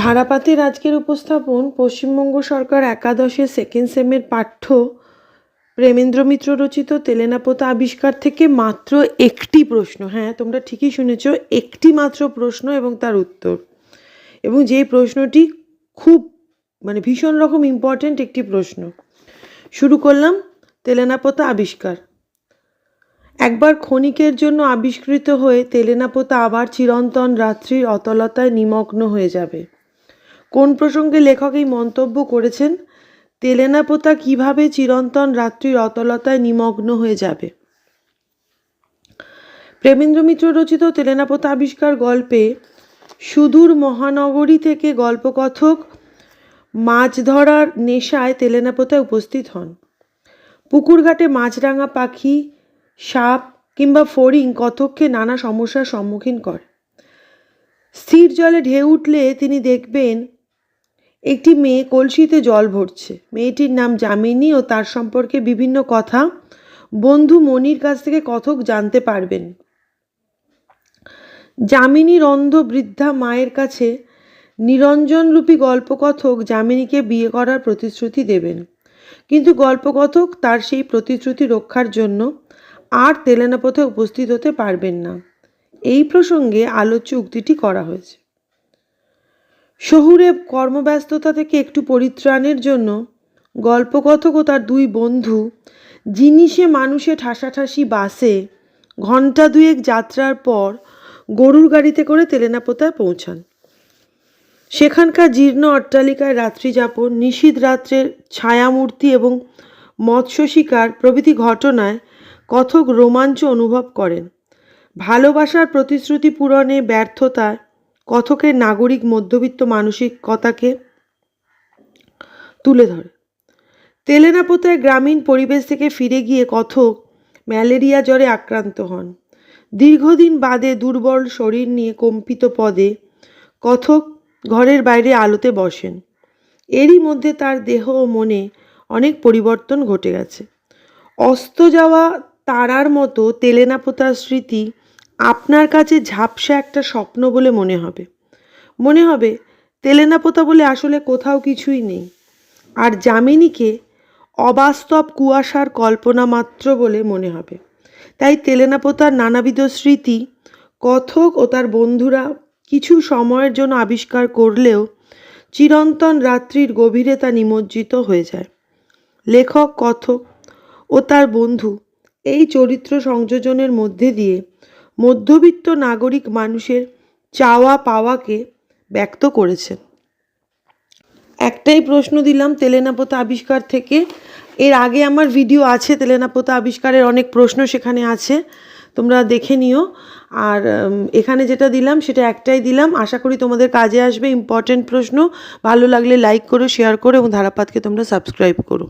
ধারাপাতের আজকের উপস্থাপন পশ্চিমবঙ্গ সরকার একাদশের সেকেন্ড সেমের পাঠ্য প্রেমেন্দ্র মিত্র রচিত, তেলেনাপোতা আবিষ্কার থেকে মাত্র একটি প্রশ্ন। হ্যাঁ তোমরা ঠিকই শুনেছ, একটি মাত্র প্রশ্ন এবং তার উত্তর। এবং যেই প্রশ্নটি খুব মানে ভীষণ রকম ইম্পর্ট্যান্ট একটি প্রশ্ন। শুরু করলাম, তেলেনাপোতা আবিষ্কার। একবার ক্ষণিকের জন্য আবিষ্কৃত হয়ে তেলেনাপোতা আবার চিরন্তন রাত্রির অতলতায় নিমগ্ন হয়ে যাবে। কোন প্রসঙ্গে লেখক এই মন্তব্য করেছেন? তেলেনাপোতা কীভাবে চিরন্তন রাত্রির অতলতায় নিমগ্ন হয়ে যাবে? প্রেমেন্দ্র মিত্র রচিত তেলেনাপোতা আবিষ্কার গল্পে সুদূর মহানগরী থেকে গল্পকথক মাছ ধরার নেশায় তেলেনাপোতায় উপস্থিত হন। পুকুরঘাটে মাছরাঙা পাখি, সাপ কিংবা ফড়িং কতককে নানা সমস্যার সম্মুখীন করে। স্থির জলে ঢেউ উঠলে তিনি দেখবেন একটি মেয়ে কলসিতে জল ভরছে। মেয়েটির নাম যামিনী ও তার সম্পর্কে বিভিন্ন কথা। বন্ধু মনির কাছ থেকে কথক জানতে পারবেন। যামিনীর অন্ধ বৃদ্ধা মায়ের কাছে নিরঞ্জনরূপী গল্পকথক যামিনীকে বিয়ে করার প্রতিশ্রুতি দেবেন। কিন্তু গল্পকথক তার সেই প্রতিশ্রুতি রক্ষার জন্য আর তেলেনাপথে উপস্থিত হতে পারবেন না। এই প্রসঙ্গে আলোচ্য উক্তিটি করা হয়েছে। শহুরে কর্মব্যস্ততা থেকে একটু পরিত্রাণের জন্য গল্পকথক ও তার দুই বন্ধু জিনিসে মানুষে ঠাসাঠাসি বাসে, ঘণ্টা দুয়েক যাত্রার পর গরুর গাড়িতে করে তেলেনাপোতায় পৌঁছান। সেখানকার জীর্ণ অট্টালিকায় রাত্রিযাপন, নিশীথ রাত্রের ছায়ামূর্তি এবং মৎস্য শিকার প্রভৃতি ঘটনায় কথক রোমাঞ্চ অনুভব করেন। ভালোবাসার প্রতিশ্রুতি পূরণে ব্যর্থতায় কথকের নাগরিক মধ্যবিত্ত মানসিকতাকে তুলে ধরে। তেলেনাপোতায় গ্রামীণ পরিবেশ থেকে ফিরে গিয়ে কথক ম্যালেরিয়া জ্বরে আক্রান্ত হন। দীর্ঘদিন বাদে দুর্বল শরীর নিয়ে কম্পিত পদে কথক ঘরের বাইরে আলোতে বসেন। এরই মধ্যে তার দেহ ও মনে অনেক পরিবর্তন ঘটে গেছে। অস্ত যাওয়া তারার মতো তেলেনাপোতার স্মৃতি আপনার কাছে ঝাপসা একটা স্বপ্ন বলে মনে হবে। মনে হবে তেলেনাপোতা বলে আসলে কোথাও কিছুই নেই। আর যামিনীকে অবাস্তব কুয়াশার কল্পনা মাত্র বলে মনে হবে। তাই তেলেনাপোতার নানাবিধ স্মৃতি, কথক ও তার বন্ধুরা কিছু সময়ের জন্য আবিষ্কার করলেও চিরন্তন রাত্রির গভীরে তা নিমজ্জিত হয়ে যায়। লেখক, কথক ও তার বন্ধু এই চরিত্র সংযোজনের মধ্যে দিয়ে মধ্যবিত্ত নাগরিক মানুষের চাওয়া পাওয়াকে ব্যক্ত করেছেন একটাই প্রশ্ন দিলাম তেলেনাপোতা আবিষ্কার থেকে। এর আগে আমার ভিডিও আছে তেলেনাপোতা আবিষ্কারের অনেক প্রশ্ন সেখানে আছে, তোমরা দেখে নিও। আর এখানে যেটা দিলাম সেটা একটাই দিলাম। আশা করি তোমাদের কাজে আসবে ইম্পর্টেন্ট প্রশ্ন। ভালো লাগলে লাইক করো শেয়ার করো এবং ধারাপাতকে তোমরা সাবস্ক্রাইব করো।